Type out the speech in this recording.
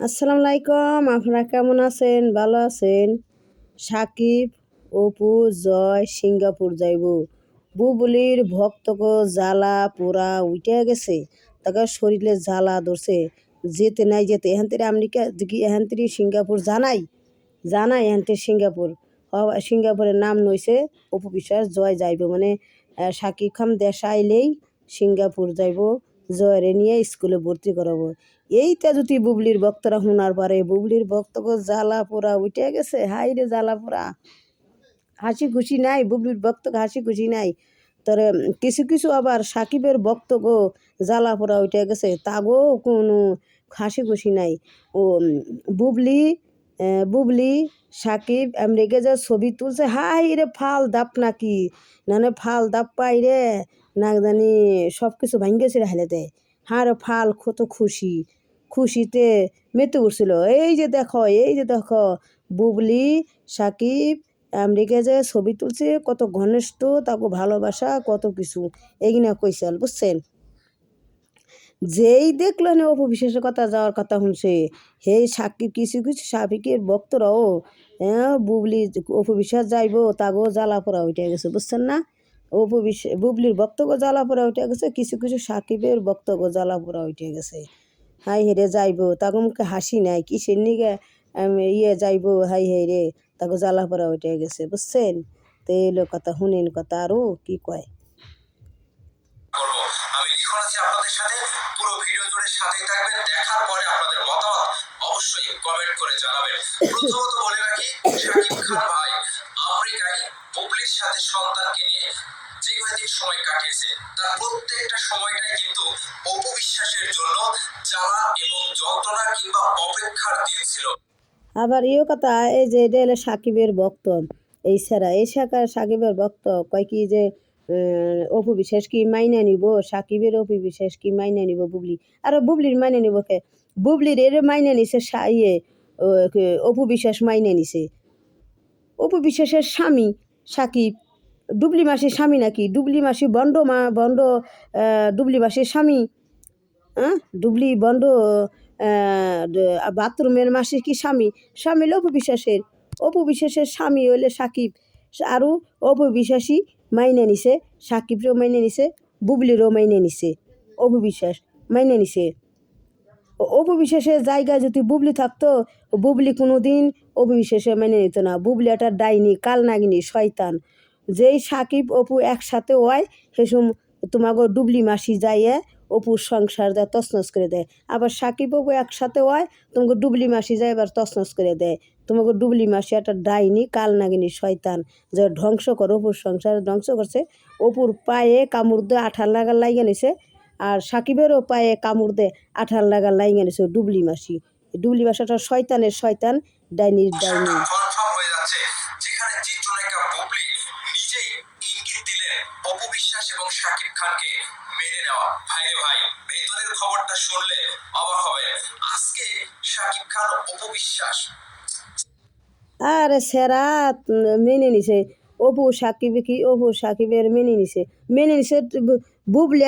আসসালামু আলাইকুম আপনারা কেমন আছেন? ভালো আছেন? সাকিব, অপু, জয়, সিঙ্গাপুর যাইব। বুবলির ভক্তক জ্বালা পোড়া উঠে গেছে। তাকে শরীরে জ্বালা ধরছে। যেতে নাই যেতে, এখান থেকে আমেরিকা কি এখান থেকে সিঙ্গাপুর জানাই। জানাই এখান থেকে সিঙ্গাপুর। সিঙ্গাপুরের নাম নইছে, অপু বিশ্বাস জয় যাইব। মানে সাকিব খান দেশ আইলেই সিঙ্গাপুর যাইব। জয়রে নিয়ে স্কুলে ভর্তি করাবো। এইটা যদি বুবলির বক্তরা শোনার পরে, বুবলির ভক্তকে জ্বালা পোড়া, উঠে গেছে, হাই রে জ্বালা পোড়া। হাসি খুশি নাই, বুবলির ভক্তকে হাসি খুশি নাই। তোর কিছু কিছু আবার সাকিবের ভক্তগো জ্বালা পোড়া উঠে গেছে তাগো কোনো হাসি খুশি নাই। ও বুবলি বুবলি সাকিব আমেরিকা যে ছবি তুলছে হাই রে ফাল দাপ নাকি? নানে ফাল দাপ পাই রে। না সব কিছু ভাঙ্গেছে হেলে দেয় হ্যাঁ রে ফাল, কত খুশি। খুশিতে মেতে উঠছিল। এই যে দেখো, এই যে দেখো বুবলি সাকিব আমেরিকা যে ছবি তুলছে কত ঘনিষ্ঠ, তাকে ভালোবাসা, কত কিছু। এইগুলা কইসাল, বুঝছেন? যেই দেখল না অপু, বিশেষের কথা যাওয়ার কথা শুনছে হে সাকিব কিছু কিছু সাকিবের ভক্তরাও হ্যাঁ বুবলি অপু বিশ্বাস যাইব, তাগো জ্বালা পড়া উঠে গেছে, বুঝছেন না? অপু বিশ্বাস বুবলির বক্তব্য জ্বালা পড়া উঠে গেছে, কিছু কিছু সাকিবের বক্তব্য জ্বালা পড়া উঠে গেছে। হাই হেরে যাইব তাকে মুখে হাসি নাই, কিসের নিগে ইয়ে যাইব, হাই হেরে তাকে জ্বালা পড়া উঠে গেছে, বুঝছেন? তো এলো কথা শুনেন কথা আরও কি কয় করব আমি আপনাদের সাথে। পুরো ভিডিও জুড়ে সাথেই থাকবেন। দেখার পরে আপনাদের মতামত অবশ্যই কমেন্ট করে জানাবেন। প্রথমত বলে রাখি, শাকিব খান ভাই আমেরিকায় বুবলির সাথে সন্তানকে নিয়ে সময় কাটিয়েছে তার প্রত্যেকটা সময়টাই কিন্তু অপবিশ্বাসের জন্য জ্বালা এবং যন্ত্রণা কিংবা অপেক্ষার দিন ছিল। আবার ইও কথা, এই যে এটা হলো সাকিবের ভক্ত এই ছাড়া এই শাখা সাকিবের ভক্ত কয় কি যে অপু বিশ্বাস কি মাইনে নিব? সাকিবের অপু বিশ্বাস কি মাইনে নিব বুবলি? আর বুবলির মাইনে নিব কে? বুবলির এর মাইনে নিছে ইয়ে অপু বিশ্বাস মাইনে নিছে। অপু বিশ্বাসের স্বামী সাকিব ডুবলি মাসির স্বামী নাকি? ডুবলি মাসি বন্ড মা বন্ড ডুবলি মাসির স্বামী। হ্যাঁ ডুবলি বন্ধ আহ, ড- বাথরুমের মাসির কি স্বামী? স্বামী অপু বিশ্বাসের অপু বিশ্বাসের স্বামী হইলে সাকিব। আরও অপু বিশ্বাসী মাইনে নিছে, সাকিবরেও মাইনে নিছে, বুবলিরও মাইনে নিছে। অপবিশ্বাস, মাইনে নিছে। জায়গা জায়গায় যদি বুবলি থাকতো, বুবলি কোনো দিন অপবিশ্বাসে মেনে নিত না। বুবলি একটা ডাইনি, কাল নাগিনী, শয়তান। যেই সাকিব, অপু একসাথে হয় সেসম তোমাকে ডুবলি মাসি যাইয়ে অপুর সংসার দেয়, তছনছ করে দেয়। আবার সাকিব অপু একসাথে হয়, তোমাকে ডুবলি মাসি যায়, এবার তছনছ করে দেয়। তোমাকে ডুবলি মাসি একটা ডাইনি, কাল নাগিনী, শয়তান। যে ধ্বংস করে, অপুর সংসার ধ্বংস করছে। অপুর পায়ে কামড় দিয়ে আঠার লাগার লাইগে নিছে, আর সাকিবেরও পায়ে কামড় দে আঠার লাগার লাইগে নিছে ডুবলি মাসি। ডুবলি মাসিটা শয়তানের শয়তান, ডাইনির ডাইনি। চিত্রনায়িকা বুবলি নিজেই ইঙ্গিত দিলেন অপবিশ্বাস এবং শাকিব খানকে মেনে নেওয়া ভাইরে ভাই, ভেতরের খবরটা শুনলে অবাক হবে আজকে শাকিব খান অপবিশ্বাস। আরে সেরা, মেনে নিছে। অপু সাকিব কি, অপু সাকিবের মেনে নিছে। মেনে নিছে বুবলি